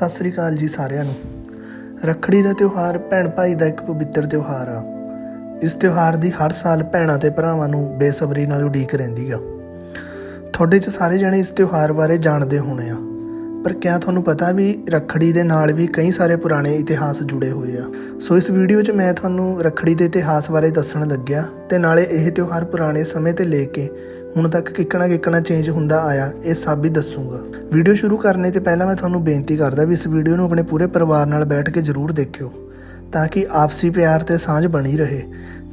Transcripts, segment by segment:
ਸਤਿ ਸ੍ਰੀ ਅਕਾਲ ਜੀ ਸਾਰਿਆਂ ਨੂੰ। ਰੱਖੜੀ ਦਾ ਤਿਉਹਾਰ ਭੈਣ ਭਾਈ ਦਾ ਇੱਕ ਪਵਿੱਤਰ ਤਿਉਹਾਰ ਆ। ਇਸ ਤਿਉਹਾਰ ਦੀ ਹਰ ਸਾਲ ਭੈਣਾਂ ਤੇ ਭਰਾਵਾਂ ਨੂੰ ਬੇਸਬਰੀ ਨਾਲ ਉਡੀਕ ਰਹਿੰਦੀ ਆ। ਤੁਹਾਡੇ 'ਚ ਸਾਰੇ ਜਣੇ ਇਸ ਤਿਉਹਾਰ ਬਾਰੇ ਜਾਣਦੇ ਹੋਣੇ ਆ। ਪਰ ਕਿਆ ਤੁਹਾਨੂੰ ਪਤਾ ਵੀ ਰੱਖੜੀ ਦੇ ਨਾਲ ਵੀ ਕਈ ਸਾਰੇ ਪੁਰਾਣੇ ਇਤਿਹਾਸ ਜੁੜੇ ਹੋਏ ਆ। ਸੋ ਇਸ ਵੀਡੀਓ 'ਚ ਮੈਂ ਤੁਹਾਨੂੰ ਰੱਖੜੀ ਦੇ ਇਤਿਹਾਸ ਬਾਰੇ ਦੱਸਣ ਲੱਗਿਆ ਤੇ ਨਾਲੇ ਇਹ ਤਿਉਹਾਰ ਪੁਰਾਣੇ ਸਮੇਂ ਤੇ ਲੈ ਕੇ ਹੁਣ ਤੱਕ ਕਿੱਕਣਾ ਕਿੱਕਣਾ ਚੇਂਜ ਹੁੰਦਾ ਆਇਆ, ਇਹ ਸਭ ਵੀ ਦੱਸੂਗਾ। ਵੀਡੀਓ ਸ਼ੁਰੂ ਕਰਨੇ ਤੇ ਪਹਿਲਾਂ ਮੈਂ ਤੁਹਾਨੂੰ ਬੇਨਤੀ ਕਰਦਾ ਵੀ ਇਸ ਵੀਡੀਓ ਨੂੰ ਆਪਣੇ ਪੂਰੇ ਪਰਿਵਾਰ ਨਾਲ ਬੈਠ ਕੇ ਜ਼ਰੂਰ ਦੇਖਿਓ, ਤਾਂ ਕਿ ਆਪਸੀ ਪਿਆਰ ਤੇ ਸਾਂਝ ਬਣੀ ਰਹੇ।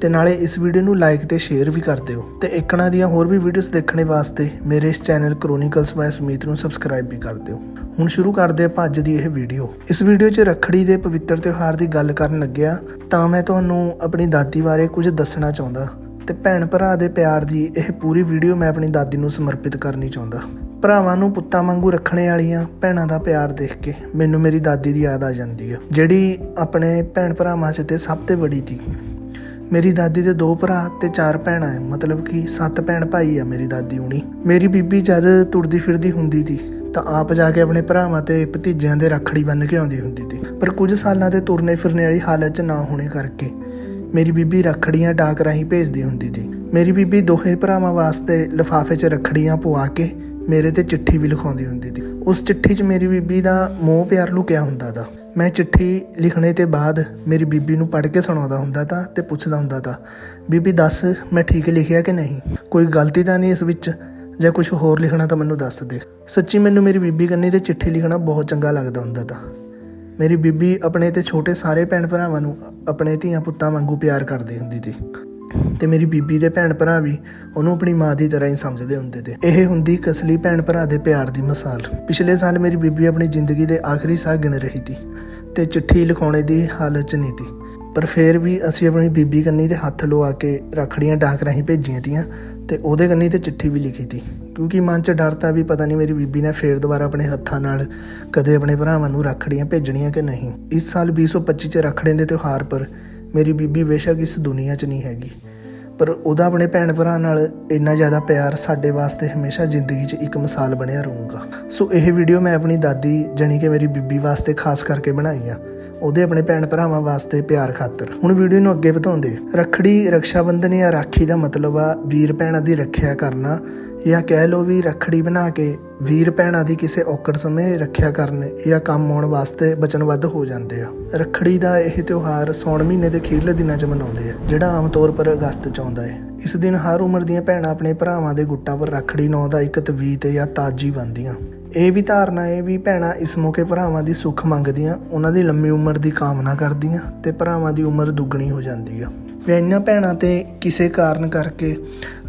ਤੇ ਨਾਲੇ ਇਸ ਵੀਡੀਓ ਨੂੰ ਲਾਈਕ ਤੇ ਸ਼ੇਅਰ ਵੀ ਕਰ ਦਿਓ। ਤੇ ਇੱਕਣਾ ਦੀਆਂ ਹੋਰ ਵੀ ਵੀਡੀਓਜ਼ ਦੇਖਣੇ ਵਾਸਤੇ ਮੇਰੇ ਇਸ ਚੈਨਲ ਕ੍ਰੋਨਿਕਲਸ ਬਾਈ ਸੁਮੀਤ ਨੂੰ ਸਬਸਕ੍ਰਾਈਬ ਵੀ ਕਰ ਦਿਓ। ਹੁਣ ਸ਼ੁਰੂ ਕਰਦੇ ਆਪਾਂ ਅੱਜ ਦੀ ਇਹ ਵੀਡੀਓ ਇਸ ਵੀਡੀਓ 'ਚ ਰੱਖੜੀ ਦੇ ਪਵਿੱਤਰ ਤਿਉਹਾਰ ਦੀ ਗੱਲ ਕਰਨ ਲੱਗਿਆ, ਤਾਂ ਮੈਂ ਤੁਹਾਨੂੰ ਆਪਣੀ ਦਾਦੀ ਬਾਰੇ ਕੁਝ ਦੱਸਣਾ ਚਾਹੁੰਦਾ ਤੇ ਭੈਣ ਭਰਾ ਦੇ ਪਿਆਰ ਦੀ ਇਹ ਪੂਰੀ ਵੀਡੀਓ ਮੈਂ ਆਪਣੀ ਦਾਦੀ ਨੂੰ ਸਮਰਪਿਤ ਕਰਨੀ ਚਾਹੁੰਦਾ। ਭਰਾਵਾਂ ਨੂੰ ਪੁੱਤਾਂ ਵਾਂਗੂ ਰੱਖਣੇ ਵਾਲੀਆਂ ਭੈਣਾਂ ਦਾ ਪਿਆਰ ਦੇਖ ਕੇ ਮੈਨੂੰ ਮੇਰੀ ਦਾਦੀ ਦੀ ਯਾਦ ਆ ਜਾਂਦੀ ਹੈ ਜਿਹੜੀ ਆਪਣੇ ਭੈਣ ਭਰਾਵਾਂ 'ਚ ਤੇ ਸਭ ਤੋਂ ਵੱਡੀ ਸੀ ਮੇਰੀ ਦਾਦੀ ਦੇ ਦੋ ਭਰਾ ਤੇ ਚਾਰ ਭੈਣਾਂ ਐ। ਮਤਲਬ ਕਿ ਸੱਤ ਭੈਣ ਭਾਈ ਆ ਮੇਰੀ ਦਾਦੀ ਹੁਣੀ। ਮੇਰੀ ਬੀਬੀ ਜਦ ਤੁਰਦੀ ਫਿਰਦੀ ਹੁੰਦੀ ਸੀ, ਤਾਂ ਆਪ ਜਾ ਕੇ ਆਪਣੇ ਭਰਾਵਾਂ ਤੇ ਭਤੀਜਿਆਂ ਦੇ ਰੱਖੜੀ ਬੰਨ੍ਹ ਕੇ ਆਉਂਦੀ ਹੁੰਦੀ ਸੀ। ਪਰ ਕੁਝ ਸਾਲਾਂ ਦੇ ਤੁਰਨੇ ਫਿਰਨੇ ਵਾਲੀ ਹਾਲਤ 'ਚ ਨਾ ਹੋਣੇ ਕਰਕੇ ਮੇਰੀ ਬੀਬੀ ਰੱਖੜੀਆਂ ਡਾਕ ਰਾਹੀਂ ਭੇਜਦੀ ਹੁੰਦੀ ਸੀ। ਮੇਰੀ ਬੀਬੀ ਦੋਹੇ ਭਰਾਵਾਂ ਵਾਸਤੇ ਲਿਫਾਫੇ 'ਚ ਰੱਖੜੀਆਂ ਪਵਾ ਕੇ ਮੇਰੇ ਤੇ ਚਿੱਠੀ ਵੀ ਲਿਖਾਉਂਦੀ ਹੁੰਦੀ ਸੀ। ਉਸ ਚਿੱਠੀ 'ਚ ਮੇਰੀ ਬੀਬੀ ਦਾ ਮੋਹ ਪਿਆਰ ਲੁਕਿਆ ਹੁੰਦਾ ਦਾ ਮੈਂ ਚਿੱਠੀ ਲਿਖਣੇ ਤੇ ਬਾਅਦ ਮੇਰੀ ਬੀਬੀ ਨੂੰ ਪੜ੍ਹ ਕੇ ਸੁਣਾਉਂਦਾ ਹੁੰਦਾ ਤਾਂ ਤੇ ਪੁੱਛਦਾ ਹੁੰਦਾ ਤਾਂ, ਬੀਬੀ ਦੱਸ ਮੈਂ ਠੀਕ ਲਿਖਿਆ ਕਿ ਨਹੀਂ? ਕੋਈ ਗਲਤੀ ਤਾਂ ਨਹੀਂ ਇਸ ਵਿੱਚ? ਜਾਂ ਕੁਝ ਹੋਰ ਲਿਖਣਾ ਤਾਂ ਮੈਨੂੰ ਦੱਸ ਦੇ? ਸੱਚੀ ਮੈਨੂੰ ਮੇਰੀ ਬੀਬੀ ਕੰਨੀ ਤੇ ਚਿੱਠੀ ਲਿਖਣਾ ਬਹੁਤ ਚੰਗਾ ਲੱਗਦਾ ਹੁੰਦਾ ਤਾਂ। ਮੇਰੀ ਬੀਬੀ ਆਪਣੇ ਤੇ ਛੋਟੇ ਸਾਰੇ ਭੈਣ ਭਰਾਵਾਂ ਨੂੰ ਆਪਣੇ ਧੀਆਂ ਪੁੱਤਾਂ ਵਾਂਗੂ ਪਿਆਰ ਕਰਦੀ ਹੁੰਦੀ ਸੀ। ਤੇ ਮੇਰੀ ਬੀਬੀ ਦੇ ਭੈਣ ਭਰਾ ਵੀ ਉਹਨੂੰ ਆਪਣੀ ਮਾਂ ਦੀ ਤਰ੍ਹਾਂ ਹੀ ਸਮਝਦੇ ਹੁੰਦੇ ਤੇ। ਇਹ ਹੁੰਦੀ ਕਸਲੀ ਭੈਣ ਭਰਾ ਦੇ ਪਿਆਰ ਦੀ ਮਿਸਾਲ। ਪਿਛਲੇ ਸਾਲ ਮੇਰੀ ਬੀਬੀ ਆਪਣੀ ਜ਼ਿੰਦਗੀ ਦੇ ਆਖਰੀ ਸਾਹ ਗਿਣ ਰਹੀ ਸੀ। ਤੇ ਚਿੱਠੀ ਲਿਖਾਉਣੇ ਦੀ ਹਾਲਤ 'ਚ ਨਹੀਂ ਸੀ। ਪਰ ਫਿਰ ਵੀ ਅਸੀਂ ਆਪਣੀ ਬੀਬੀ ਕੰਨੀ ਤੇ ਹੱਥ ਲਵਾ ਕੇ ਰੱਖੜੀਆਂ ਡਾਕ ਰਾਹੀਂ ਭੇਜੀਆਂ ਤੀਆਂ ਤੇ ਉਹਦੇ ਕੰਨੀ ਤੇ ਚਿੱਠੀ ਵੀ ਲਿਖੀ ਤੀ ਕਿਉਂਕਿ ਮਨ 'ਚ ਡਰ ਤਾਂ ਵੀ ਪਤਾ ਨਹੀਂ ਮੇਰੀ ਬੀਬੀ ਨੇ ਫੇਰ ਦੁਬਾਰਾ ਆਪਣੇ ਹੱਥਾਂ ਨਾਲ ਕਦੇ ਆਪਣੇ ਭਰਾਵਾਂ ਨੂੰ ਰੱਖੜੀਆਂ ਭੇਜਣੀਆਂ ਕਿ ਨਹੀਂ। ਇਸ ਸਾਲ 2025 'ਚ ਰੱਖੜੀਆਂ ਦੇ ਤਿਉਹਾਰ ਪਰ ਮੇਰੀ ਬੀਬੀ ਬੇਸ਼ੱਕ ਇਸ ਦੁਨੀਆ 'ਚ ਨਹੀਂ ਹੈਗੀ। ਪਰ ਉਹਦਾ ਆਪਣੇ ਭੈਣ ਭਰਾ ਨਾਲ ਇੰਨਾ ਜ਼ਿਆਦਾ ਪਿਆਰ ਸਾਡੇ ਵਾਸਤੇ ਹਮੇਸ਼ਾ ਜ਼ਿੰਦਗੀ 'ਚ ਇੱਕ ਮਿਸਾਲ ਬਣਿਆ ਰਹੂਗਾ। ਸੋ ਇਹ ਵੀਡੀਓ ਮੈਂ ਆਪਣੀ ਦਾਦੀ ਜਾਣੀ ਕਿ ਮੇਰੀ ਬੀਬੀ ਵਾਸਤੇ ਖਾਸ ਕਰਕੇ ਬਣਾਈ ਆ। ਉਹਦੇ ਆਪਣੇ ਭੈਣ ਭਰਾਵਾਂ ਵਾਸਤੇ ਪਿਆਰ ਖਾਤਰ। ਹੁਣ ਵੀਡੀਓ ਨੂੰ ਅੱਗੇ ਵਧਾਉਂਦੇ। ਰੱਖੜੀ ਰਕਸ਼ਾ ਬੰਧਨ ਜਾਂ ਰਾਖੀ ਦਾ ਮਤਲਬ ਆ ਵੀਰ ਭੈਣਾਂ ਦੀ ਰੱਖਿਆ ਕਰਨਾ। ਜਾਂ ਕਹਿ ਲਓ ਵੀ ਰੱਖੜੀ ਬਣਾ ਕੇ ਵੀਰ ਭੈਣਾਂ ਦੀ ਕਿਸੇ ਔਕੜ ਸਮੇਂ ਰੱਖਿਆ ਕਰਨ ਜਾਂ ਕੰਮ ਆਉਣ ਵਾਸਤੇ ਬਚਨਬੱਧ ਹੋ ਜਾਂਦੇ ਆ। ਰੱਖੜੀ ਦਾ ਇਹ ਤਿਉਹਾਰ ਸੌਣ ਮਹੀਨੇ ਦੇ ਅਖੀਰਲੇ ਦਿਨਾਂ 'ਚ ਮਨਾਉਂਦੇ ਆ, ਜਿਹੜਾ ਆਮ ਤੌਰ ਪਰ ਅਗਸਤ 'ਚ ਆਉਂਦਾ ਹੈ ਇਸ ਦਿਨ ਹਰ ਉਮਰ ਦੀਆਂ ਭੈਣਾਂ ਆਪਣੇ ਭਰਾਵਾਂ ਦੇ ਗੁੱਟਾਂ ਪਰ ਰੱਖੜੀ ਨਾਂ ਦਾ ਇੱਕ ਤਵੀਤ ਜਾਂ ਤਾਜੀ ਬੰਨ੍ਹਦੀਆਂ ਇਹ ਵੀ ਧਾਰਨਾ ਹੈ ਵੀ ਭੈਣਾਂ ਇਸ ਮੌਕੇ ਭਰਾਵਾਂ ਦੀ ਸੁੱਖ ਮੰਗਦੀਆਂ, ਉਹਨਾਂ ਦੀ ਲੰਮੀ ਉਮਰ ਦੀ ਕਾਮਨਾ ਕਰਦੀਆਂ ਤੇ ਭਰਾਵਾਂ ਦੀ ਉਮਰ ਦੁੱਗਣੀ ਹੋ ਜਾਂਦੀ ਆ। ਵੀ ਇਹਨਾਂ ਭੈਣਾਂ ਤੇ ਕਿਸੇ ਕਾਰਨ ਕਰਕੇ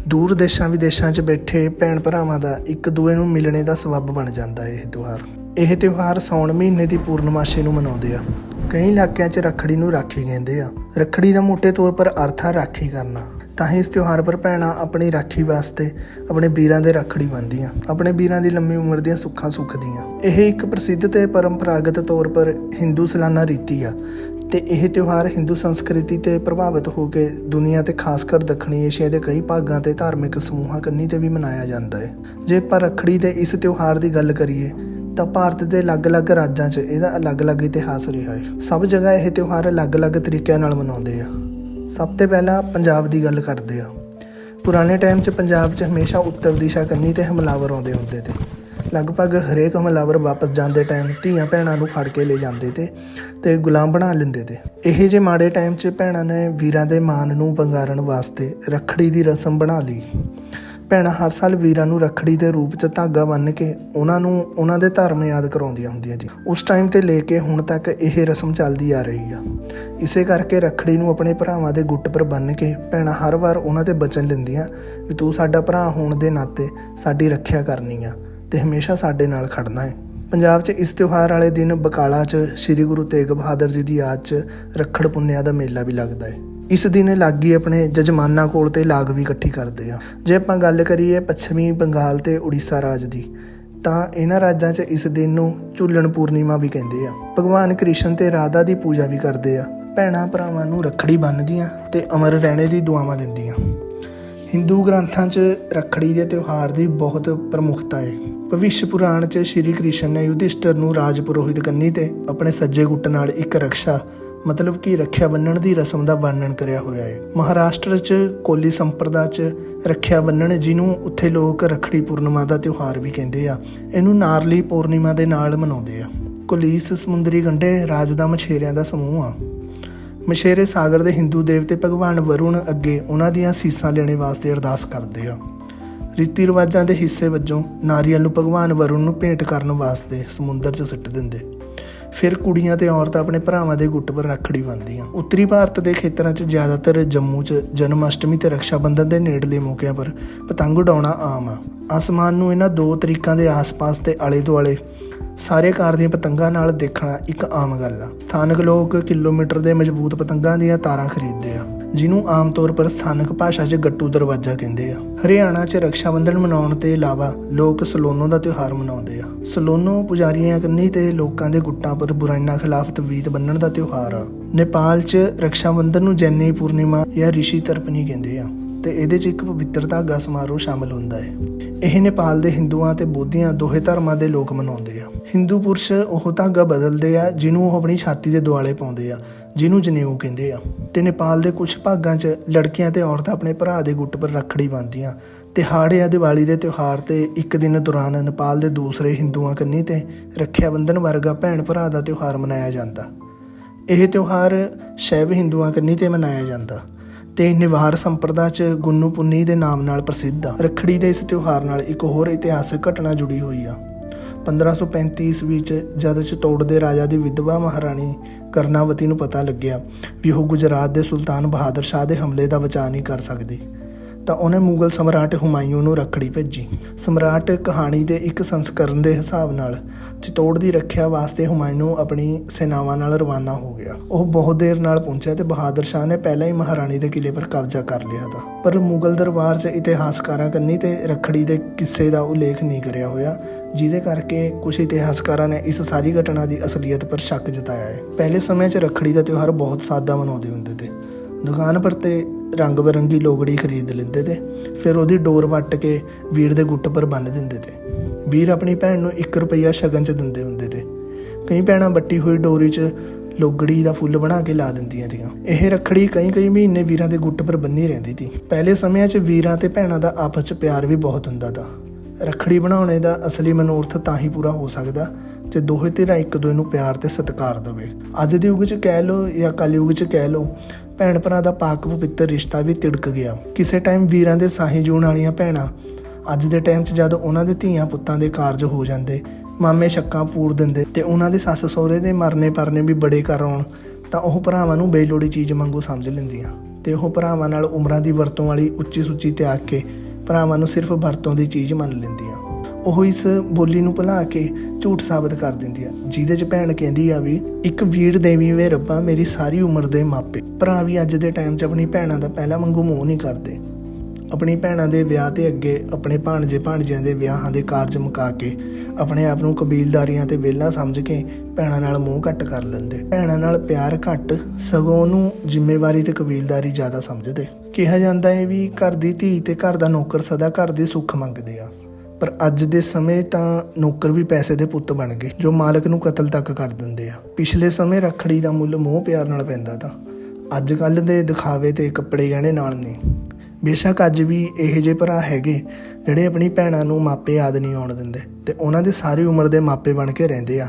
ਦੂਰ ਦੇਸ਼ਾਂ ਵਿਦੇਸ਼ਾਂ 'ਚ ਬੈਠੇ ਭੈਣ ਭਰਾਵਾਂ ਦਾ ਇੱਕ ਦੂਏ ਨੂੰ ਮਿਲਣੇ ਦਾ ਸਬੱਬ ਬਣ ਜਾਂਦਾ ਹੈ ਇਹ ਤਿਉਹਾਰ। ਇਹ ਤਿਉਹਾਰ ਸੌਣ ਮਹੀਨੇ ਦੀ ਪੂਰਨਮਾਸ਼ੀ ਨੂੰ ਮਨਾਉਂਦੇ ਆ। ਕਈ ਇਲਾਕਿਆਂ 'ਚ ਰੱਖੜੀ ਨੂੰ ਰਾਖੀ ਕਹਿੰਦੇ ਆ। ਰੱਖੜੀ ਦਾ ਮੋਟੇ ਤੌਰ ਪਰ ਅਰਥ ਆ ਰਾਖੀ ਕਰਨਾ। ਤਾਂ ਹੀ ਇਸ ਤਿਉਹਾਰ ਪਰ ਭੈਣਾਂ ਆਪਣੀ ਰਾਖੀ ਵਾਸਤੇ ਆਪਣੇ ਵੀਰਾਂ ਦੇ ਰੱਖੜੀ ਬੰਨਦੀਆਂ ਆਪਣੇ ਵੀਰਾਂ ਦੀ ਲੰਮੀ ਉਮਰ ਦੀਆਂ ਸੁੱਖਾਂ ਸੁੱਖਦੀਆਂ। ਇਹ ਇੱਕ ਪ੍ਰਸਿੱਧ ਤੇ ਪਰੰਪਰਾਗਤ ਤੌਰ ਪਰ ਹਿੰਦੂ ਸਲਾਨਾ ਰੀਤੀ ਆ। ਤੇ ਇਹ ਤਿਉਹਾਰ ਹਿੰਦੂ ਸੰਸਕ੍ਰਿਤੀ ਤੇ ਪ੍ਰਭਾਵਿਤ ਹੋ ਕੇ ਦੁਨੀਆ ਤੇ ਖਾਸ ਕਰ ਦੱਖਣੀ ਏਸ਼ੀਆ ਦੇ ਕਈ ਭਾਗਾਂ ਤੇ ਧਾਰਮਿਕ ਸਮੂਹਾਂ ਕੰਨੀ ਤੇ ਵੀ ਮਨਾਇਆ ਜਾਂਦਾ ਹੈ। ਜੇ ਆਪਾਂ ਰੱਖੜੀ ਦੇ ਇਸ ਤਿਉਹਾਰ ਦੀ ਗੱਲ ਕਰੀਏ, ਤਾਂ ਭਾਰਤ ਦੇ ਅਲੱਗ-ਅਲੱਗ ਰਾਜਾਂ 'ਚ ਇਹਦਾ ਅਲੱਗ-ਅਲੱਗ ਇਤਿਹਾਸ ਰਿਹਾ ਹੈ। ਸਭ ਜਗ੍ਹਾ ਇਹ ਤਿਉਹਾਰ ਅਲੱਗ-ਅਲੱਗ ਤਰੀਕਿਆਂ ਨਾਲ ਮਨਾਉਂਦੇ ਆ। ਸਭ ਤੋਂ ਪਹਿਲਾਂ ਪੰਜਾਬ ਦੀ ਗੱਲ ਕਰਦੇ ਆ। ਪੁਰਾਣੇ ਟਾਈਮ 'ਚ ਪੰਜਾਬ 'ਚ ਹਮੇਸ਼ਾ ਉੱਤਰ ਦਿਸ਼ਾ ਕੰਨੀ ਤੇ ਹਮਲਾਵਰ ਆਉਂਦੇ ਹੁੰਦੇ ਤੇ। ਲਗਭਗ ਹਰੇਕ ਹਮਲਾਵਰ ਵਾਪਸ ਜਾਂਦੇ ਟਾਈਮ ਧੀਆਂ ਭੈਣਾਂ ਨੂੰ ਫੜ ਕੇ ਲੈ ਜਾਂਦੇ ਤੇ ਤੇ ਗੁਲਾਮ ਬਣਾ ਲੈਂਦੇ ਤੇ। ਇਹ ਜੇ ਮਾੜੇ ਟਾਈਮ 'ਚ ਭੈਣਾਂ ਨੇ ਵੀਰਾਂ ਦੇ ਮਾਨ ਨੂੰ ਵੰਗਾਰਨ ਵਾਸਤੇ ਰੱਖੜੀ ਦੀ ਰਸਮ ਬਣਾ ਲਈ। ਭੈਣਾਂ ਹਰ ਸਾਲ ਵੀਰਾਂ ਨੂੰ ਰੱਖੜੀ ਦੇ ਰੂਪ 'ਚ ਧਾਗਾ ਬੰਨ੍ਹ ਕੇ ਉਹਨਾਂ ਨੂੰ ਉਹਨਾਂ ਦੇ ਧਰਮ ਯਾਦ ਕਰਾਉਂਦੀਆਂ ਹੁੰਦੀਆਂ ਜੀ। ਉਸ ਟਾਈਮ ਤੇ ਲੈ ਕੇ ਹੁਣ ਤੱਕ ਇਹ ਰਸਮ ਚੱਲਦੀ ਆ ਰਹੀ ਆ। ਇਸੇ ਕਰਕੇ ਰੱਖੜੀ ਨੂੰ ਆਪਣੇ ਭਰਾਵਾਂ ਦੇ ਗੁੱਟ ਪਰ ਬੰਨ੍ਹ ਕੇ ਭੈਣਾਂ ਹਰ ਵਾਰ ਉਹਨਾਂ ਤੇ ਬਚਨ ਲੈਂਦੀਆਂ ਵੀ ਤੂੰ ਸਾਡਾ ਭਰਾ ਹੋਣ ਦੇ ਨਾਤੇ ਸਾਡੀ ਰੱਖਿਆ ਕਰਨੀ ਆ। ਤੇ ਹਮੇਸ਼ਾ ਸਾਡੇ ਨਾਲ ਖੜਨਾ ਹੈ। ਪੰਜਾਬ 'ਚ ਇਸ ਤਿਉਹਾਰ ਵਾਲੇ ਦਿਨ ਬਕਾਲਾ 'ਚ ਸ੍ਰੀ ਗੁਰੂ ਤੇਗ ਬਹਾਦਰ ਜੀ ਦੀ ਯਾਦ 'ਚ ਰੱਖੜ ਪੁੰਨਿਆ ਦਾ ਮੇਲਾ ਵੀ ਲੱਗਦਾ ਹੈ। ਇਸ ਦਿਨ ਲਾਗੀ ਆਪਣੇ ਜਜਮਾਨਾਂ ਕੋਲ ਤੇ ਲਾਗ ਵੀ ਇਕੱਠੀ ਕਰਦੇ ਆ ਜੇ ਆਪਾਂ ਗੱਲ ਕਰੀਏ ਪੱਛਮੀ ਬੰਗਾਲ ਤੇ ਉੜੀਸਾ ਰਾਜ ਦੀ, ਤਾਂ ਇਹਨਾਂ ਰਾਜਾਂ 'ਚ ਇਸ ਦਿਨ ਨੂੰ ਝੂਲਣ ਪੂਰਨਿਮਾ ਵੀ ਕਹਿੰਦੇ ਆ। ਭਗਵਾਨ ਕ੍ਰਿਸ਼ਨ ਤੇ ਰਾਧਾ ਦੀ ਪੂਜਾ ਵੀ ਕਰਦੇ ਆ। ਭੈਣਾਂ ਭਰਾਵਾਂ ਨੂੰ ਰੱਖੜੀ ਬੰਨ੍ਹਦੀਆਂ ਤੇ ਅਮਰ ਰਹਿਣੇ ਦੀ ਦੁਆਵਾਂ ਦਿੰਦੀਆਂ। ਹਿੰਦੂ ਗ੍ਰੰਥਾਂ 'ਚ ਰੱਖੜੀ ਦੇ ਤਿਉਹਾਰ ਦੀ ਬਹੁਤ ਪ੍ਰਮੁੱਖਤਾ ਹੈ। ਭਵਿੱਖ ਪੁਰਾਣ 'ਚ ਸ਼੍ਰੀ ਕ੍ਰਿਸ਼ਨ ਨੇ ਯੁਧਿਸ਼ਟਰ ਨੂੰ ਰਾਜ ਪੁਰੋਹਿਤ ਕੰਨੀ ਤੇ ਆਪਣੇ ਸੱਜੇ ਗੁੱਟ ਨਾਲ ਇੱਕ ਰਕਸ਼ਾ, ਮਤਲਬ ਕਿ ਰੱਖਿਆ ਬੰਨਣ ਦੀ ਰਸਮ ਦਾ ਵਰਣਨ ਕਰਿਆ ਹੋਇਆ ਹੈ। ਮਹਾਰਾਸ਼ਟਰ 'ਚ ਕੋਲੀ ਸੰਪਰਦਾ 'ਚ ਰੱਖਿਆ ਬੰਨਣ ਜਿਹਨੂੰ ਉੱਥੇ ਲੋਕ ਰੱਖੜੀ ਪੂਰਨਿਮਾ ਦਾ ਤਿਉਹਾਰ ਵੀ ਕਹਿੰਦੇ ਆ, ਇਹਨੂੰ ਨਾਰਲੀ ਪੂਰਨਿਮਾ ਦੇ ਨਾਲ ਮਨਾਉਂਦੇ ਆ। ਕੋਲੀਸ ਸਮੁੰਦਰੀ ਕੰਢੇ ਰਾਜ ਦਾ ਮਛੇਰਿਆਂ ਦਾ ਸਮੂਹ ਆ। ਮਛੇਰੇ ਸਾਗਰ ਦੇ ਹਿੰਦੂ ਦੇਵਤੇ ਭਗਵਾਨ ਵਰੁਣ ਅੱਗੇ ਉਹਨਾਂ ਦੀਆਂ ਸੀਸਾਂ ਲੈਣੇ ਵਾਸਤੇ ਅਰਦਾਸ ਕਰਦੇ ਆ। ਰੀਤੀ ਰਿਵਾਜਾਂ ਦੇ ਹਿੱਸੇ ਵਜੋਂ ਨਾਰੀਅਲ ਨੂੰ ਭਗਵਾਨ ਵਰੁਣ ਨੂੰ ਭੇਂਟ ਕਰਨ ਵਾਸਤੇ ਸਮੁੰਦਰ 'ਚ ਸੁੱਟ ਦਿੰਦੇ। ਫਿਰ ਕੁੜੀਆਂ ਤੇ ਔਰਤਾਂ ਆਪਣੇ ਭਰਾਵਾਂ ਦੇ ਗੁੱਟ ਪਰ ਰੱਖੜੀ ਬੰਨ੍ਹਦੀਆਂ। ਉੱਤਰੀ ਭਾਰਤ ਦੇ ਖੇਤਰਾਂ 'ਚ ਜ਼ਿਆਦਾਤਰ ਜੰਮੂ 'ਚ ਜਨਮ ਅਸ਼ਟਮੀ ਤੇ ਰੱਖਿਆ ਬੰਧਨ ਦੇ ਨੇੜਲੇ ਮੌਕਿਆਂ ਪਰ ਪਤੰਗ ਉਡਾਉਣਾ ਆਮ ਆ। ਅਸਮਾਨ ਨੂੰ ਇਹਨਾਂ ਦੋ ਤਰੀਕਾਂ ਦੇ ਆਸ-ਪਾਸ ਤੇ ਆਲੇ-ਦੁਆਲੇ ਸਾਰੇ ਕਾਰ ਦੀਆਂ ਪਤੰਗਾਂ ਨਾਲ ਦੇਖਣਾ ਇੱਕ ਆਮ ਗੱਲ ਆ। ਸਥਾਨਕ ਲੋਕ ਕਿਲੋਮੀਟਰ ਦੇ ਮਜ਼ਬੂਤ ਪਤੰਗਾਂ ਦੀਆਂ ਤਾਰਾਂ ਖਰੀਦਦੇ ਆ। ਜਿਹਨੂੰ ਆਮ ਤੌਰ ਪਰ ਸਥਾਨਕ ਭਾਸ਼ਾ 'ਚ ਗੱਟੂ ਦਰਵਾਜ਼ਾ ਕਹਿੰਦੇ ਆ। ਹਰਿਆਣਾ 'ਚ ਰਕਸ਼ਾ ਬੰਧਨ ਮਨਾਉਣ ਤੇ ਇਲਾਵਾ ਲੋਕ ਸਲੋਨੋ ਦਾ ਤਿਉਹਾਰ ਮਨਾਉਂਦੇ ਆ। ਸਲੋਨੋ ਪੁਜਾਰੀਆਂ ਕੰਨੀ ਤੇ ਲੋਕਾਂ ਦੇ ਗੁੱਟਾਂ ਪਰ ਬੁਰਾਈਆਂ ਖਿਲਾਫ ਤਵੀਤ ਬੰਨਣ ਦਾ ਤਿਉਹਾਰ ਆ। ਨੇਪਾਲ 'ਚ ਰਕਸ਼ਾ ਬੰਧਨ ਨੂੰ ਜੈਨੀ ਪੂਰਨਿਮਾ ਜਾਂ ਰਿਸ਼ੀ ਤਰਪਨੀ ਕਹਿੰਦੇ ਆ ਤੇ ਇਹਦੇ 'ਚ ਇੱਕ ਪਵਿੱਤਰ ਧਾਗਾ ਸਮਾਰੋਹ ਸ਼ਾਮਲ ਹੁੰਦਾ ਹੈ। ਇਹ ਨੇਪਾਲ ਦੇ ਹਿੰਦੂਆਂ ਤੇ ਬੋਧੀਆਂ ਦੋਹੇ ਧਰਮਾਂ ਦੇ ਲੋਕ ਮਨਾਉਂਦੇ ਆ। ਹਿੰਦੂ ਪੁਰਸ਼ ਉਹ ਧਾਗਾ ਬਦਲਦੇ ਆ, ਜਿਹਨੂੰ ਉਹ ਆਪਣੀ ਛਾਤੀ ਦੇ ਦੁਆਲੇ ਪਾਉਂਦੇ ਆ, ਜਿਹਨੂੰ ਜਨੇਊ ਕਹਿੰਦੇ ਆ। ਤੇ ਨੇਪਾਲ ਦੇ ਕੁਝ ਭਾਗਾਂ 'ਚ ਲੜਕੀਆਂ ਤੇ ਔਰਤਾਂ ਆਪਣੇ ਭਰਾ ਦੇ ਗੁੱਟ ਪਰ ਰੱਖੜੀ ਬੰਨ੍ਹਦੀਆਂ ਤਿਹਾੜ ਜਾਂ ਦੀਵਾਲੀ ਦੇ ਤਿਉਹਾਰ ਤੇ ਇੱਕ ਦਿਨ ਦੌਰਾਨ ਨੇਪਾਲ ਦੇ ਦੂਸਰੇ ਹਿੰਦੂਆਂ ਕੰਨੀ ਤੇ ਰੱਖਿਆ ਬੰਧਨ ਵਰਗਾ ਭੈਣ ਭਰਾ ਦਾ ਤਿਉਹਾਰ ਮਨਾਇਆ ਜਾਂਦਾ। ਇਹ ਤਿਉਹਾਰ ਸ਼ੈਵ ਹਿੰਦੂਆਂ ਕੰਨੀ ਤੇ ਮਨਾਇਆ ਜਾਂਦਾ। ਤੇ ਨਿਵਾਰ ਸੰਪਰਦਾ ਚ ਗੁੰਨੂ ਪੁੰਨੀ ਦੇ ਨਾਮ ਨਾਲ ਪ੍ਰਸਿੱਧ ਆ। ਰੱਖੜੀ ਦੇ ਇਸ ਤਿਉਹਾਰ ਨਾਲ ਇੱਕ ਹੋਰ ਇਤਿਹਾਸਕ ਘਟਨਾ ਜੁੜੀ ਹੋਈ ਆ। 1535 ਈਸਵੀ ਚ ਜਦ ਚਤੌੜ ਦੇ ਰਾਜਾ ਦੀ ਵਿਧਵਾ ਮਹਾਰਾਣੀ ਕਰਨਾਵਤੀ ਨੂੰ ਪਤਾ ਲੱਗਿਆ ਵੀ ਉਹ ਗੁਜਰਾਤ ਦੇ ਸੁਲਤਾਨ ਬਹਾਦਰ ਸ਼ਾਹ ਦੇ ਹਮਲੇ ਦਾ ਬਚਾਅ ਨਹੀਂ ਕਰ ਸਕਦੀ। ਤਾਂ ਉਹਨੇ ਮੁਗਲ ਸਮਰਾਟ ਹੁਮਾਯੂੰ ਨੂੰ ਰੱਖੜੀ ਭੇਜੀ। ਸਮਰਾਟ ਕਹਾਣੀ ਦੇ ਇੱਕ ਸੰਸਕਰਨ ਦੇ ਹਿਸਾਬ ਨਾਲ ਚਿਤੌੜ ਦੀ ਰੱਖਿਆ ਵਾਸਤੇ ਹੁਮਾਯੂੰ ਆਪਣੀ ਸੈਨਾਵਾਂ ਨਾਲ ਰਵਾਨਾ ਹੋ ਗਿਆ। ਉਹ ਬਹੁਤ ਦੇਰ ਨਾਲ ਪਹੁੰਚਿਆ ਤੇ ਬਹਾਦਰ ਸ਼ਾਹ ਨੇ ਪਹਿਲਾਂ ਹੀ ਮਹਾਰਾਣੀ ਦੇ ਕਿਲੇ ਪਰ ਕਬਜ਼ਾ ਕਰ ਲਿਆ ਤਾ। ਪਰ ਮੁਗਲ ਦਰਬਾਰ 'ਚ ਇਤਿਹਾਸਕਾਰਾਂ ਕੰਨੀ ਤੇ ਰੱਖੜੀ ਦੇ ਕਿੱਸੇ ਦਾ ਉਲੇਖ ਨਹੀਂ ਕਰਿਆ ਹੋਇਆ, ਜਿਹਦੇ ਕਰਕੇ ਕੁਝ ਇਤਿਹਾਸਕਾਰਾਂ ਨੇ ਇਸ ਸਾਰੀ ਘਟਨਾ ਦੀ ਅਸਲੀਅਤ ਪਰ ਸ਼ੱਕ ਜਤਾਇਆ ਹੈ। ਪਹਿਲੇ ਸਮੇਂ 'ਚ ਰੱਖੜੀ ਦਾ ਤਿਉਹਾਰ ਬਹੁਤ ਸਾਦਾ ਮਨਾਉਂਦੇ ਹੁੰਦੇ ਤੇ। ਦੁਕਾਨ ਪਰ ਤੇ ਰੰਗ ਬਰੰਗੀ ਲੋਗੜੀ ਖਰੀਦ ਲੈਂਦੇ ਤੇ ਫਿਰ ਉਹਦੀ ਡੋਰ ਵੱਟ ਕੇ ਵੀਰ ਦੇ ਗੁੱਟ ਪਰ ਬੰਨ੍ਹ ਦਿੰਦੇ ਤੇ। ਵੀਰ ਆਪਣੀ ਭੈਣ ਨੂੰ 1 ਰੁਪਈਆ ਸ਼ਗਨ 'ਚ ਦਿੰਦੇ ਹੁੰਦੇ ਤੇ। ਕਈ ਭੈਣਾਂ ਵੱਟੀ ਹੋਈ ਡੋਰੀ 'ਚ ਲੋਗੜੀ ਦਾ ਫੁੱਲ ਬਣਾ ਕੇ ਲਾ ਦਿੰਦੀਆਂ ਤੀਆਂ। ਇਹ ਰੱਖੜੀ ਕਈ ਕਈ ਮਹੀਨੇ ਵੀਰਾਂ ਦੇ ਗੁੱਟ ਪਰ ਬੰਨੀ ਰਹਿੰਦੀ ਸੀ ਪਹਿਲੇ ਸਮਿਆਂ 'ਚ ਵੀਰਾਂ ਤੇ ਭੈਣਾਂ ਦਾ ਆਪਸ 'ਚ ਪਿਆਰ ਵੀ ਬਹੁਤ ਹੁੰਦਾ ਤਾ। ਰੱਖੜੀ ਬਣਾਉਣੇ ਦਾ ਅਸਲੀ ਮਨੋਰਥ ਤਾਂ ਹੀ ਪੂਰਾ ਹੋ ਸਕਦਾ ਜੇ ਦੋਹੇ ਧਿਰਾਂ ਇੱਕ ਦੂਜੇ ਨੂੰ ਪਿਆਰ ਤੇ ਸਤਿਕਾਰ ਦੇਵੇ। ਅੱਜ ਦੇ ਯੁੱਗ 'ਚ ਕਹਿ ਲਓ ਜਾਂ ਕਲਯੁਗ 'ਚ ਕਹਿ ਲਓ ਭੈਣ ਭਰਾ ਦਾ ਪਾਕ ਪਵਿੱਤਰ ਰਿਸ਼ਤਾ ਵੀ ਤਿੜਕ ਗਿਆ। ਕਿਸੇ ਟਾਈਮ ਵੀਰਾਂ ਦੇ ਸਾਹੀ ਜੂਣ ਵਾਲੀਆਂ ਭੈਣਾਂ, ਅੱਜ ਦੇ ਟਾਈਮ 'ਚ ਜਦ ਉਹਨਾਂ ਦੇ ਧੀਆਂ ਪੁੱਤਾਂ ਦੇ ਕਾਰਜ ਹੋ ਜਾਂਦੇ, ਮਾਮੇ ਸ਼ੱਕਾਂ ਪੂਰ ਦਿੰਦੇ ਤੇ ਉਹਨਾਂ ਦੇ ਸੱਸ ਸਹੁਰੇ ਦੇ ਮਰਨੇ ਪਰਨੇ ਵੀ ਬੜੇ ਕਰ ਆਉਣ, ਤਾਂ ਉਹ ਭਰਾਵਾਂ ਨੂੰ ਬੇਲੋੜੀ ਚੀਜ਼ ਵਾਂਗੂ ਸਮਝ ਲੈਂਦੀਆਂ। ਤੇ ਉਹ ਭਰਾਵਾਂ ਨਾਲ ਉਮਰਾਂ ਦੀ ਵਰਤੋਂ ਵਾਲੀ ਉੱਚੀ ਸੁੱਚੀ ਤਿਆਗ ਕੇ ਭਰਾਵਾਂ ਨੂੰ ਸਿਰਫ ਵਰਤੋਂ ਦੀ ਚੀਜ਼ ਮੰਨ ਲੈਂਦੀਆਂ। ਉਹ ਇਸ ਬੋਲੀ ਨੂੰ ਭੁਲਾ ਕੇ ਝੂਠ ਸਾਬਤ ਕਰ ਦਿੰਦੀ ਆ। ਜਿਹਦੇ ਚ ਭੈਣ ਕਹਿੰਦੀ ਆ ਵੀ, ਇੱਕ ਵੀਰ ਦੇਵੀ ਵੇ ਰੱਬਾ, ਮੇਰੀ ਸਾਰੀ ਉਮਰ ਦੇ ਮਾਪੇ। ਭਰਾ ਵੀ ਅੱਜ ਦੇ ਟਾਈਮ 'ਚ ਆਪਣੀ ਭੈਣਾਂ ਦਾ ਪਹਿਲਾਂ ਵਾਂਗੂ ਮੋਹ ਨਹੀਂ ਕਰਦੇ। ਆਪਣੀ ਭੈਣਾਂ ਦੇ ਵਿਆਹ ਤੇ ਅੱਗੇ ਆਪਣੇ ਭਾਣਜੇ ਭਾਣਜਿਆਂ ਦੇ ਵਿਆਹਾਂ ਦੇ ਕਾਰਜ ਮੁਕਾ ਕੇ ਆਪਣੇ ਆਪ ਨੂੰ ਕਬੀਲਦਾਰੀਆਂ ਤੇ ਵਿਹਲਾ ਸਮਝ ਕੇ ਭੈਣਾਂ ਨਾਲ ਮੂੰਹ ਘੱਟ ਕਰ ਲੈਂਦੇ। ਭੈਣਾਂ ਨਾਲ ਪਿਆਰ ਘੱਟ ਸਗੋਂ ਉਹਨੂੰ ਜ਼ਿੰਮੇਵਾਰੀ ਤੇ ਕਬੀਲਦਾਰੀ ਜ਼ਿਆਦਾ ਸਮਝਦੇ। ਕਿਹਾ ਜਾਂਦਾ ਹੈ ਵੀ ਘਰ ਦੀ ਧੀ ਤੇ ਘਰ ਦਾ ਨੌਕਰ ਸਦਾ ਘਰ ਦੇ ਸੁੱਖ ਮੰਗਦੇ ਆ। ਪਰ ਅੱਜ ਦੇ ਸਮੇਂ ਤਾਂ ਨੌਕਰ ਵੀ ਪੈਸੇ ਦੇ ਪੁੱਤ ਬਣ ਗਏ, ਜੋ ਮਾਲਕ ਨੂੰ ਕਤਲ ਤੱਕ ਕਰ ਦਿੰਦੇ ਆ। ਪਿਛਲੇ ਸਮੇਂ ਰੱਖੜੀ ਦਾ ਮੁੱਲ ਮੋਹ ਪਿਆਰ ਨਾਲ ਪੈਂਦਾ ਤਾਂ। ਅੱਜ ਕੱਲ ਦੇ ਦਿਖਾਵੇ ਤੇ ਕੱਪੜੇ ਗਹਿਣੇ ਨਾਲ ਨਹੀਂ। ਬੇਸ਼ੱਕ ਅੱਜ ਵੀ ਇਹੋ ਜਿਹੇ ਭਰਾ ਹੈਗੇ, ਜਿਹੜੇ ਆਪਣੀ ਭੈਣਾਂ ਨੂੰ ਮਾਪੇ ਯਾਦ ਨਹੀਂ ਆਉਣ ਦਿੰਦੇ ਤੇ ਉਹਨਾਂ ਦੇ ਸਾਰੀ ਉਮਰ ਦੇ ਮਾਪੇ ਬਣ ਕੇ ਰਹਿੰਦੇ ਆ।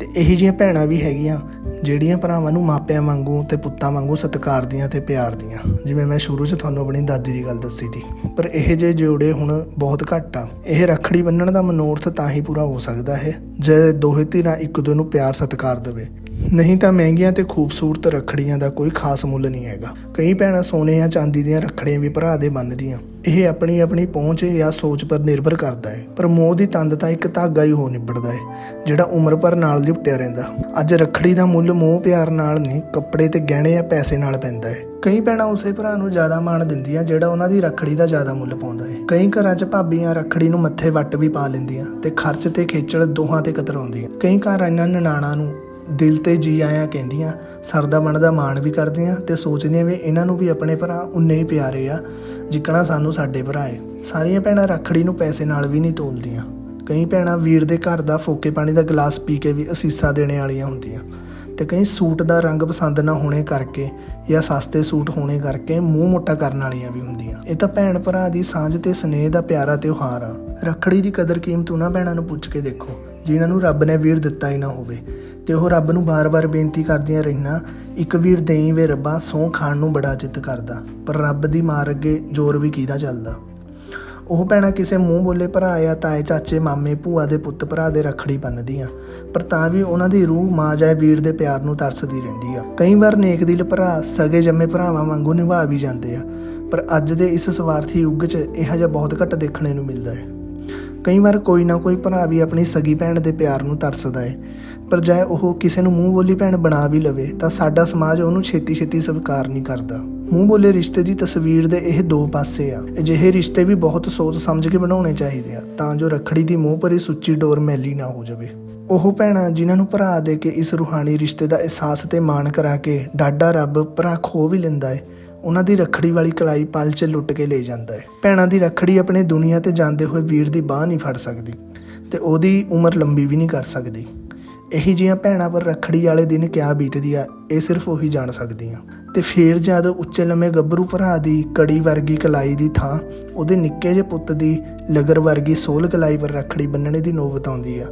ਤੇ ਇਹੋ ਜਿਹੀਆਂ ਭੈਣਾਂ ਵੀ ਹੈਗੀਆਂ, ਜਿਹੜੀਆਂ ਭਰਾਵਾਂ ਨੂੰ ਮਾਪਿਆਂ ਵਾਂਗੂ ਤੇ ਪੁੱਤਾਂ ਵਾਂਗੂ ਸਤਿਕਾਰਦੀਆਂ ਤੇ ਪਿਆਰਦੀਆਂ ਜਿਵੇਂ ਮੈਂ ਸ਼ੁਰੂ 'ਚ ਤੁਹਾਨੂੰ ਆਪਣੀ ਦਾਦੀ ਦੀ ਗੱਲ ਦੱਸੀ ਸੀ। ਪਰ ਇਹ ਜੇ ਜੋੜੇ ਹੁਣ ਬਹੁਤ ਘੱਟ ਆ। ਇਹ ਰੱਖੜੀ ਬੰਨਣ ਦਾ ਮਨੋਰਥ ਤਾਂ ਹੀ ਪੂਰਾ ਹੋ ਸਕਦਾ ਹੈ, ਜੇ ਦੋਹੇ ਧਿਰਾਂ ਇੱਕ ਦੂਜੇ ਨੂੰ ਪਿਆਰ ਸਤਿਕਾਰ ਦੇਵੇ। ਨਹੀਂ ਤਾਂ ਮਹਿੰਗੀਆਂ ਤੇ ਖੂਬਸੂਰਤ ਰੱਖੜੀਆਂ ਦਾ ਕੋਈ ਖਾਸ ਮੁੱਲ ਨਹੀਂ ਹੈਗਾ। ਕਈ ਭੈਣਾਂ ਸੋਨੇ ਜਾਂ ਚਾਂਦੀ ਦੀਆਂ ਰੱਖੜੀਆਂ ਵੀ ਭਰਾ ਦੇ ਬੰਨ੍ਹਦੀਆਂ ਇਹ ਆਪਣੀ ਆਪਣੀ ਪਹੁੰਚ ਜਾਂ ਸੋਚ ਪਰ ਨਿਰਭਰ ਕਰਦਾ ਹੈ। ਪਰ ਮੋਹ ਦੀ ਤੰਦ ਤਾਂ ਇੱਕ ਧਾਗਾ ਹੀ ਹੋ ਨਿਬੜਦਾ ਹੈ, ਜਿਹੜਾ ਉਮਰ ਭਰ ਨਾਲ ਲਿਪਟਿਆ ਰਹਿੰਦਾ। ਅੱਜ ਰੱਖੜੀ ਦਾ ਮੁੱਲ ਮੋਹ ਪਿਆਰ ਨਾਲ ਨਹੀਂ, ਕੱਪੜੇ ਤੇ ਗਹਿਣੇ ਜਾਂ ਪੈਸੇ ਨਾਲ ਪੈਂਦਾ ਹੈ। ਕਈ ਭੈਣਾਂ ਉਸੇ ਭਰਾ ਨੂੰ ਜ਼ਿਆਦਾ ਮਾਣ ਦਿੰਦੀਆਂ, ਜਿਹੜਾ ਉਹਨਾਂ ਦੀ ਰੱਖੜੀ ਦਾ ਜ਼ਿਆਦਾ ਮੁੱਲ ਪਾਉਂਦਾ ਹੈ। ਕਈ ਘਰਾਂ 'ਚ ਭਾਬੀਆਂ ਰੱਖੜੀ ਨੂੰ ਮੱਥੇ ਵੱਟ ਵੀ ਪਾ ਲੈਂਦੀਆਂ ਤੇ ਖਰਚ ਤੇ ਖੇਚਲ ਦੋਹਾਂ ਤੇ ਕਤਰਾਉਂਦੀਆਂ। ਕਈ ਘਰ ਇਹਨਾਂ ਨਨਾਣਾ ਨੂੰ ਦਿਲ ਤੇ ਜੀ ਆਇਆ ਕਹਿੰਦੀਆਂ ਸਰਦਾ ਬਣਦਾ ਮਾਣ ਵੀ ਕਰਦੀਆਂ ਤੇ ਸੋਚਦੀਆਂ ਵੀ ਇਹਨਾਂ ਨੂੰ ਵੀ ਆਪਣੇ ਭਰਾ ਉਨੇ ਹੀ ਪਿਆਰੇ ਆ, ਜਿੱਕਣਾ ਸਾਨੂੰ ਸਾਡੇ ਭਰਾ ਏ। ਸਾਰੀਆਂ ਭੈਣਾਂ ਰੱਖੜੀ ਨੂੰ ਪੈਸੇ ਨਾਲ ਵੀ ਨਹੀਂ ਤੋਲਦੀਆਂ। ਕਈ ਭੈਣਾਂ ਵੀਰ ਦੇ ਘਰ ਦਾ ਫੋਕੇ ਪਾਣੀ ਦਾ ਗਲਾਸ ਪੀ ਕੇ ਵੀ ਅਸੀਸਾਂ ਦੇਣੇ ਵਾਲੀਆਂ ਹੁੰਦੀਆਂ। ਤੇ ਕਈ ਸੂਟ ਦਾ ਰੰਗ ਪਸੰਦ ਨਾ ਹੋਣੇ ਕਰਕੇ ਜਾਂ ਸਸਤੇ ਸੂਟ ਹੋਣੇ ਕਰਕੇ ਮੂੰਹ ਮੋਟਾ ਕਰਨ ਵਾਲੀਆਂ ਵੀ ਹੁੰਦੀਆਂ। ਇਹ ਤਾਂ ਭੈਣ ਭਰਾ ਦੀ ਸਾਂਝ ਤੇ ਸਨੇਹ ਦਾ ਪਿਆਰਾ ਤਿਉਹਾਰ ਆ। ਰੱਖੜੀ ਦੀ ਕਦਰ ਕੀਮਤ ਉਹਨਾਂ ਭੈਣਾਂ ਨੂੰ ਪੁੱਛ ਕੇ ਦੇਖੋ। ਜਿਨ੍ਹਾਂ ਨੂੰ ਰੱਬ ਨੇ ਵੀਰ ਦਿੱਤਾ ਹੀ ਨਾ ਹੋਵੇ। ਤੇ ਉਹ ਰੱਬ ਨੂੰ ਬਾਰ-ਬਾਰ ਬੇਨਤੀ ਕਰਦੀਆਂ ਰਹੀਆਂ, ਇੱਕ ਵੀਰ ਦੇਈ ਵੇ ਰੱਬਾ ਸਹੁੰ ਖਾਣ ਨੂੰ ਬੜਾ ਚਿੱਤ ਕਰਦਾ, ਪਰ ਰੱਬ ਦੀ ਮਾਰ ਅੱਗੇ ਜ਼ੋਰ ਵੀ ਕਿਹਦਾ ਚੱਲਦਾ? ਉਹ ਭੈਣਾਂ ਕਿਸੇ ਮੂੰਹ ਬੋਲੇ ਭਰਾ ਜਾਂ ਤਾਏ, ਚਾਚੇ, ਮਾਮੇ, ਭੂਆ ਦੇ ਪੁੱਤ ਭਰਾ ਦੇ ਰੱਖੜੀ ਬੰਨਦੀਆਂ, ਪਰ ਤਾਂ ਵੀ ਉਹਨਾਂ ਦੀ ਰੂਹ ਮਾਂ ਜਾਏ ਵੀਰ ਦੇ ਪਿਆਰ ਨੂੰ ਤਰਸਦੀ ਰਹਿੰਦੀ ਆ। ਕਈ ਵਾਰ ਨੇਕ ਦਿਲ ਭਰਾ, ਸਗੇ ਜੰਮੇ ਭਰਾਵਾਂ ਵਾਂਗੂ ਨਿਭਾ ਵੀ ਜਾਂਦੇ ਆ, ਪਰ ਅੱਜ ਦੇ ਇਸ ਸਵਾਰਥੀ ਯੁੱਗ 'ਚ ਇਹੋ ਜਿਹਾ ਬਹੁਤ ਘੱਟ ਦੇਖਣੇ ਨੂੰ ਮਿਲਦਾ ਹੈ। ਕਈ ਵਾਰ ਕੋਈ ਨਾ ਕੋਈ ਭਰਾ ਵੀ ਆਪਣੀ ਸਗੀ ਭੈਣ ਦੇ ਪਿਆਰ ਨੂੰ ਤਰਸਦਾ ਹੈ ਪਰ ਜੇ ਉਹ ਕਿਸੇ ਨੂੰ ਮੂੰਹ ਬੋਲੀ ਭੈਣ ਬਣਾ ਵੀ ਲਵੇ, ਤਾਂ ਸਾਡਾ ਸਮਾਜ ਉਹਨੂੰ ਛੇਤੀ-ਛੇਤੀ ਸਵੀਕਾਰ ਨਹੀਂ ਕਰਦਾ। ਮੂੰਹ ਬੋਲੇ ਰਿਸ਼ਤੇ ਦੀ ਤਸਵੀਰ ਦੇ ਇਹ ਦੋ ਪਾਸੇ ਆ। ਅਜਿਹੇ ਰਿਸ਼ਤੇ ਵੀ ਬਹੁਤ ਸੋਚ ਸਮਝ ਕੇ ਬਣਾਉਣੇ ਚਾਹੀਦੇ ਆ, ਤਾਂ ਜੋ ਰੱਖੜੀ ਦੀ ਮੂੰਹ ਭਰੀ ਸੁੱਚੀ ਡੋਰ ਮੈਲੀ ਨਾ ਹੋ ਜਾਵੇ। ਉਹ ਭੈਣਾਂ ਜਿਨ੍ਹਾਂ ਨੂੰ ਭਰਾ ਦੇ ਕੇ ਇਸ ਰੂਹਾਨੀ ਰਿਸ਼ਤੇ ਦਾ ਅਹਿਸਾਸ ਤੇ ਮਾਣ ਕਰਾ ਕੇ ਡਾਡਾ ਰੱਬ ਭਰਾ ਖੋ ਵੀ ਲੈਂਦਾ ਹੈ ਉਹਨਾਂ ਦੀ ਰੱਖੜੀ ਵਾਲੀ ਕਲਾਈ ਪਲ 'ਚ ਲੁੱਟ ਕੇ ਲੈ ਜਾਂਦਾ ਹੈ। ਭੈਣਾਂ ਦੀ ਰੱਖੜੀ ਆਪਣੇ ਦੁਨੀਆ ਤੇ ਜਾਂਦੇ ਹੋਏ ਵੀਰ ਦੀ ਬਾਹ ਨਹੀਂ ਫੜ ਸਕਦੀ ਤੇ ਉਹਦੀ ਉਮਰ ਲੰਬੀ ਵੀ ਨਹੀਂ ਕਰ ਸਕਦੀ। ਇਹੀ ਜਿਹੀਆਂ ਭੈਣਾਂ ਪਰ ਰੱਖੜੀ ਵਾਲੇ ਦਿਨ ਕਿਆ ਬੀਤਦੀ ਆ ਇਹ ਸਿਰਫ ਉਹੀ ਜਾਣ ਸਕਦੀਆਂ। ਤੇ ਫੇਰ ਜਦ ਉੱਚੇ ਲੰਮੇ ਗੱਭਰੂ ਭਰਾ ਦੀ ਕੜੀ ਵਰਗੀ ਕਲਾਈ ਦੀ ਥਾਂ, ਉਹਦੇ ਨਿੱਕੇ ਜਿਹੇ ਪੁੱਤ ਦੀ ਲਗਰ ਵਰਗੀ ਸੋਲ ਕਲਾਈ ਪਰ ਰੱਖੜੀ ਬੰਨਣੇ ਦੀ ਨੌਬਤ ਆਉਂਦੀ ਆ,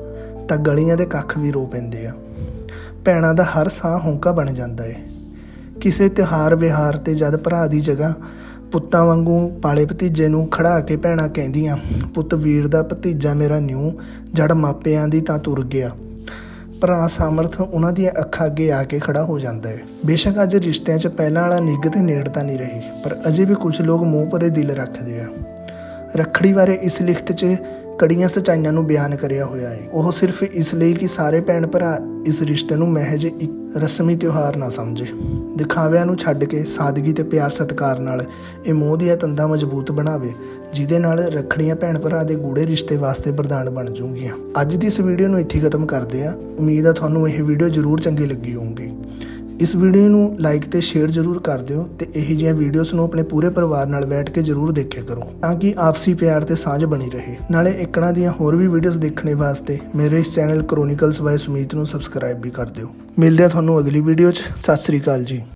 ਤਾਂ ਗਲੀਆਂ ਦੇ ਕੱਖ ਵੀ ਰੋ ਪੈਂਦੇ ਆ। ਭੈਣਾਂ ਦਾ ਹਰ ਸਾਹ ਹੌਂਕਾ ਬਣ ਜਾਂਦਾ ਏ। ਕਿਸੇ ਤਿਉਹਾਰ ਵਿਹਾਰ ਤੇ ਜਦ ਭਰਾ ਦੀ ਜਗ੍ਹਾ ਪੁੱਤਾਂ ਵਾਂਗੂ ਪਾਲੇ ਭਤੀਜੇ ਨੂੰ ਖੜਾ ਕੇ ਭੈਣਾਂ ਕਹਿੰਦੀਆਂ, ਪੁੱਤ ਵੀਰ ਦਾ ਭਤੀਜਾ ਮੇਰਾ ਨਿਊ, ਜੜ ਮਾਪਿਆਂ ਦੀ ਤਾਂ ਤੁਰ ਗਿਆ। ਭਰਾ ਸਮਰਥ ਉਹਨਾਂ ਦੀਆਂ ਅੱਖਾਂ ਅੱਗੇ ਆ ਕੇ ਖੜਾ ਹੋ ਜਾਂਦਾ ਹੈ। ਬੇਸ਼ੱਕ ਅੱਜ ਰਿਸ਼ਤਿਆਂ 'ਚ ਪਹਿਲਾਂ ਵਾਲਾ ਨਿੱਘ ਤੇ ਨੇੜਤਾ ਨਹੀਂ ਰਹੀ, ਪਰ ਅਜੇ ਵੀ ਕੁਝ ਲੋਕ ਮੂੰਹ ਭਰੇ ਦਿਲ ਰੱਖਦੇ ਆ। ਰੱਖੜੀ ਬਾਰੇ ਇਸ ਲਿਖਤ 'ਚ ਕੜੀਆਂ ਸਚਾਈਆਂ ਨੂੰ ਬਿਆਨ ਕਰਿਆ ਹੋਇਆ ਹੈ। ਉਹ ਸਿਰਫ ਇਸ ਲਈ ਕਿ ਸਾਰੇ ਭੈਣ ਭਰਾ ਇਸ ਰਿਸ਼ਤੇ ਨੂੰ ਮਹਿਜ ਇੱਕ ਰਸਮੀ ਤਿਉਹਾਰ ਨਾ ਸਮਝੇ। ਦਿਖਾਵਿਆਂ ਨੂੰ ਛੱਡ ਕੇ ਸਾਦਗੀ ਤੇ ਪਿਆਰ ਸਤਿਕਾਰ ਨਾਲ ਇਹ ਮੋਹ ਦੀਆਂ ਤੰਦਾਂ ਮਜ਼ਬੂਤ ਬਣਾਵੇ, ਜਿਹਦੇ ਨਾਲ ਰੱਖੜੀਆਂ ਭੈਣ ਭਰਾ ਦੇ ਗੂੜੇ ਰਿਸ਼ਤੇ ਵਾਸਤੇ ਵਰਦਾਨ ਬਣ ਜੂਗੀਆਂ ਅੱਜ ਦੀ ਇਸ ਵੀਡੀਓ ਨੂੰ ਇੱਥੇ ਖਤਮ ਕਰਦੇ ਆ ਉਮੀਦ ਆ ਤੁਹਾਨੂੰ ਇਹ ਵੀਡੀਓ ਜ਼ਰੂਰ ਚੰਗੀ ਲੱਗੀ ਹੋਊਗੀ। ਇਸ ਵੀਡੀਓ ਨੂੰ ਲਾਈਕ ਤੇ ਸ਼ੇਅਰ ਜ਼ਰੂਰ ਕਰ ਦਿਓ ਤੇ ਇਹੋ ਜਿਹੀਆਂ ਵੀਡੀਓਜ਼ ਨੂੰ ਆਪਣੇ ਪੂਰੇ ਪਰਿਵਾਰ ਨਾਲ ਬੈਠ ਕੇ ਜ਼ਰੂਰ ਦੇਖਿਆ ਕਰੋ ਤਾਂ ਕਿ ਆਪਸੀ ਪਿਆਰ ਤੇ ਸਾਂਝ ਬਣੀ ਰਹੇ। ਨਾਲੇ ਇਕਣਾ ਦੀਆਂ ਹੋਰ ਵੀ ਵੀਡੀਓਜ਼ ਦੇਖਣੇ ਵਾਸਤੇ ਮੇਰੇ ਇਸ ਚੈਨਲ ਕ੍ਰੋਨਿਕਲਸ ਬਾਈ ਸੁਮੀਤ ਨੂੰ ਸਬਸਕ੍ਰਾਈਬ ਵੀ ਕਰ ਦਿਓ। ਮਿਲਦੇ ਆ ਤੁਹਾਨੂੰ ਅਗਲੀ ਵੀਡੀਓ 'ਚ। ਸਤਿ ਸ੍ਰੀ ਅਕਾਲ ਜੀ।